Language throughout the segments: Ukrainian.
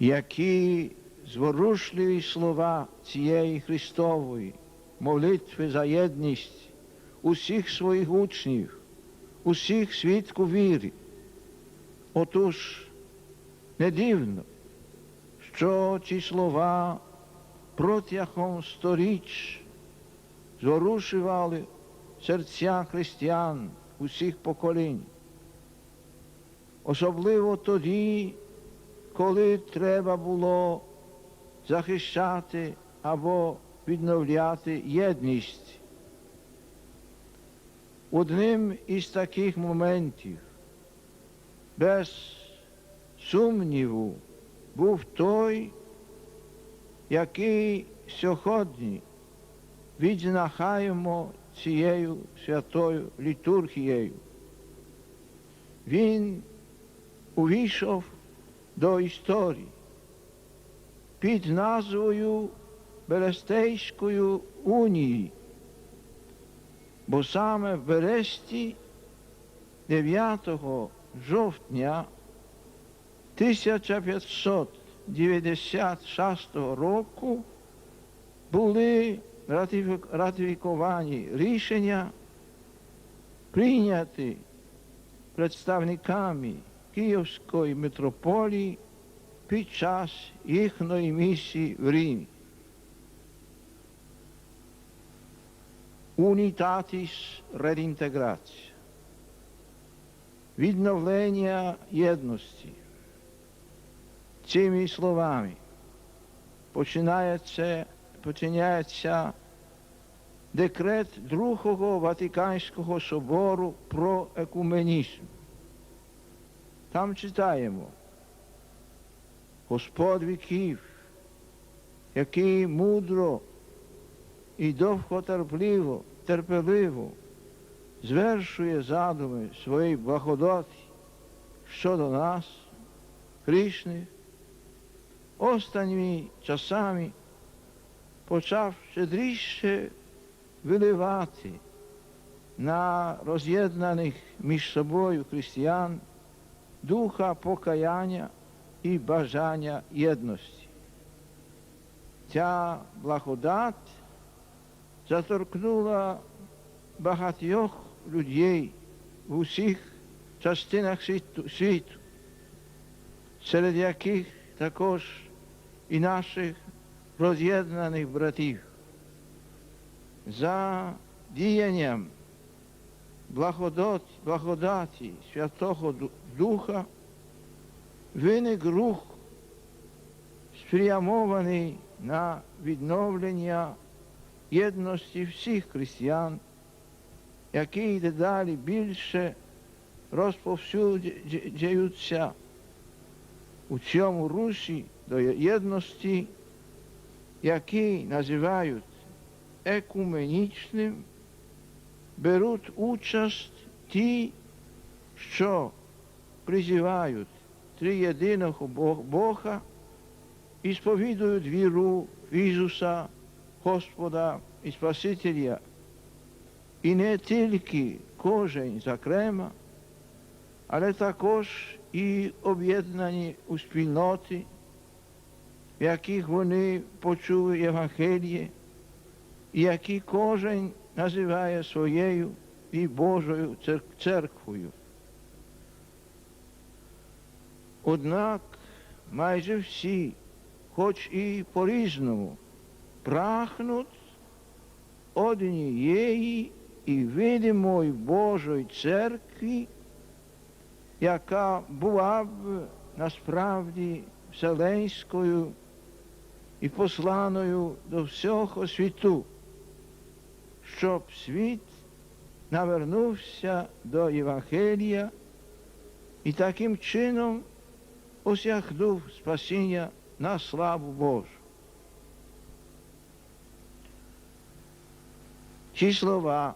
які зворушливі слова цієї Христової молитви за єдність усіх своїх учнів, усіх свідку віри. Отож, не дивно, що ці слова протягом сторіч зворушували серця християн усіх поколінь. Особливо тоді, коли треба було захищати або відновляти єдність. Одним із таких моментів, без сумніву, був той, який сьогодні відзначаємо цією святою літургією. Він увійшов до історії. Під назвою Берестейської унії, бо саме в Бересті 9 жовтня 1596 року були ратифіковані рішення, прийняті представниками Київської митрополії під час їхньої місії в Римі. Унітатіс редінтеграція. Відновлення єдності. Цими словами починається, починається декрет Другого Ватиканського собору про екуменізм. Там читаємо. Господь віків, який мудро і довготерпливо, терпеливо звершує задуми своєї благодаті щодо нас, грішних, останніми часами почав щедріше виливати на роз'єднаних між собою християн духа покаяння і бажання єдності. Ця благодать заторкнула багатьох людей в усіх частинах світу, серед яких також і наших роз'єднаних братів. За діянням благодать, благодаті Святого Духа. Виник рух, спрямований на відновлення єдності всіх християн, який дедалі більше розповсюджуються у цьому русі до єдності, який називають екуменічним, беруть участь ті, що призивають триєдиного Бог- Бога і сповідують віру в Ісуса, Господа і Спасителя. І не тільки кожен зокрема, але також і об'єднані у спільноти, в яких вони почули Євангеліє, і які кожен називає своєю і Божою цер- церквою. Однак майже всі, хоч і по-різному, прагнуть однієї і видимої Божої церкви, яка була б насправді вселенською і посланою до всього світу, щоб світ навернувся до Євангелія і таким чином осягнув спасіння на славу Божу. Ці слова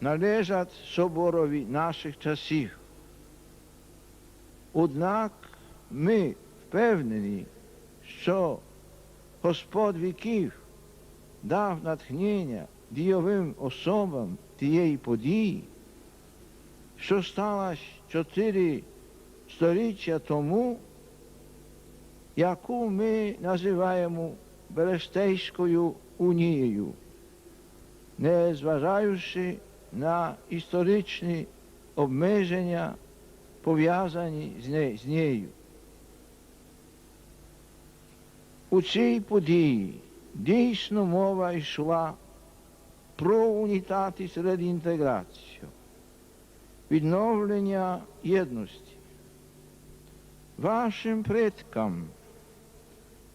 належать соборові наших часів. Однак ми впевнені, що Господь віків дав натхнення дійовим особам тієї події, що сталося чотири сторіччя тому, яку ми називаємо Берестейською унією, не зважаючи на історичні обмеження, пов'язані з нею. У цій події дійсно мова йшла про унітатість реінтеграцію, відновлення єдності. Вашим предкам,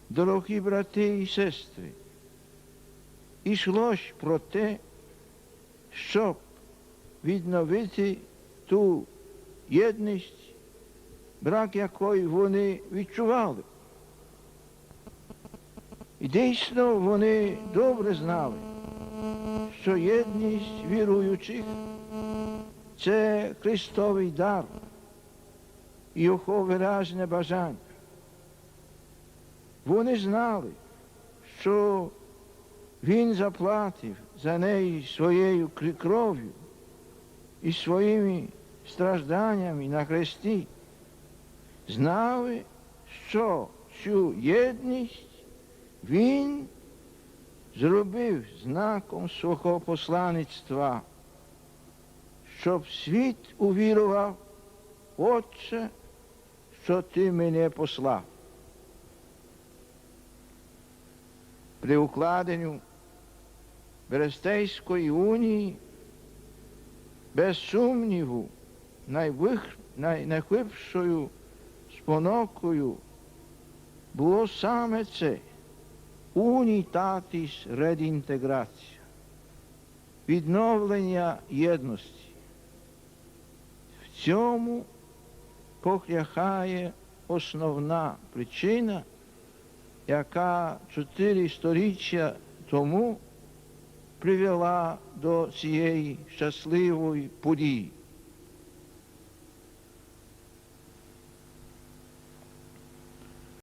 дорогі брати і сестри, йшлось про те, щоб відновити ту єдність, брак якої вони відчували. І дійсно вони добре знали, що єдність віруючих це Христовий дар, його виражене бажання. Вони знали, що Він заплатив за неї своєю кров'ю і своїми стражданнями на хресті. Знали, що цю єдність він зробив знаком свого послаництва, щоб світ увірував, Отче, що ти мене послав. При укладенню Берестейської унії без сумніву найвих, най, спонокою було саме це унітатіс редінтеграція, відновлення єдності. В цьому полягає основна причина, яка чотири сторіччя тому привела до цієї щасливої події.